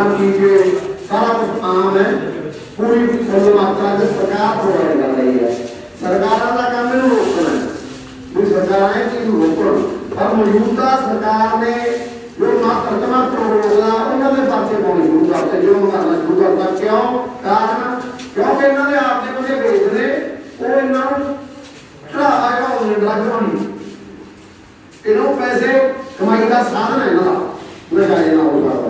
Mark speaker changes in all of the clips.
Speaker 1: निर्माण की जो सारा कुछ काम है। पूरी पूरी मात्रा से सरकार को प्रोवाइड कर रही है सरकार का काम है। रोकना जो सरकारें चीज़ रोकन और मौजूदा सरकार ने जो वर्तमान प्रोग्राम उन्होंने बातें बोले शुरू करते जो करना शुरू करता क्यों? कारण? क्योंकि इन्होंने आपने मुझे भेजने वो इन्होंने ट्राई उन्हें ड्रग बनी इन्हों पैसे कमाई का साधन है ना। उन्हें चाहिए ना होगा?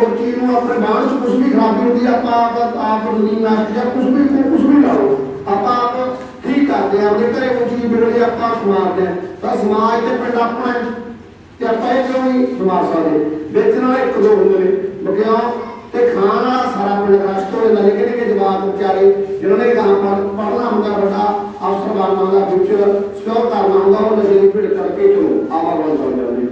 Speaker 1: ਨੂੰ ਆਪਣੇ ਬਾਣ 'ਚ ਕੁਝ ਵੀ ਖਰਾਬੀ ਹੁੰਦੀ ਹੈ, ਆਪਾਂ ਆਪ ਆਪ ਨੀਮ ਨਾਸ਼ ਜਾਂ ਕੁਝ ਵੀ ਕੁਝ ਵੀ ਲਾਓ ਆਪਾਂ ਆਪ ਠੀਕ ਕਰਦੇ ਹਾਂ ਆਪਣੇ ਘਰੇ ਕੋਈ ਚੀਜ਼ ਵਿਗੜਦੀ ਆਪਾਂ ਸਮਾਰਦੇ ਹਾਂ ਤਾਂ ਸਮਾਜ ਤੇ ਪਿੰਡ ਆਪਣਾ ਹੈ। ਤੇ ਆਪਾਂ ਇਹ ਕਿਉਂ ਨਹੀਂ ਸਮਾਰ ਸਕਦੇ ਵੇਚਣ ਵਾਲੇ ਇੱਕ ਦੋ ਹੁੰਦੇ ਨੇ ਬਕਿਆ ਤੇ ਖਾਣ ਵਾਲਾ ਸਾਰਾ ਪਿੰਡ ਰਸ਼ਟ ਹੋ ਜਾਂਦਾ ਨਿੱਕੇ ਨਿੱਕੇ ਜਵਾਕ ਵਿਚਾਰੇ ਜਿਹਨਾਂ ਨੇ ਗਾਂ ਪੜ੍ਹਨਾ ਹੁੰਦਾ ਵੱਡਾ ਅਫਸਰ ਬਣਨਾ ਹੁੰਦਾ ਫਿਊਚਰ ਸਿਕਿਉਰ ਕਰਨਾ ਹੁੰਦਾ ਉਹ ਨਸ਼ੇ ਦੀ ਭਿੜ ਕਰਕੇ ਚਲੋ ਆਵਾਗਮਨ ਕਰ ਜਾਂਦੇ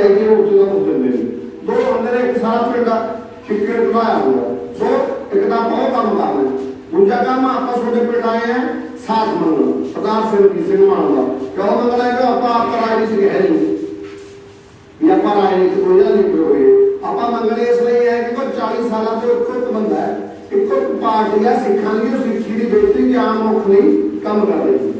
Speaker 1: लेगी वो उसी का ಉಚಿತ ಮುಂದೆ दो बंदे ने एक तो साथ में क्रिकेट लगाया हुआ सो ना बहुत काम कर रहे दूसरा काम आपस में डिपेंड आए हैं साथ सात मंगल प्रकाश से किसी ने मांगा क्या मंगल है कि आप पर राय किसी है नहीं ये अपा राय नहीं कोई नहीं प्रयोग है अपा मंगल इसलिए है कि कोई चालीस साल से इक्विप बंदा है एक इक्विप पार्टियाँ सिखाने ली और सिखी बेचती कि आम लोग नहीं कम कर रही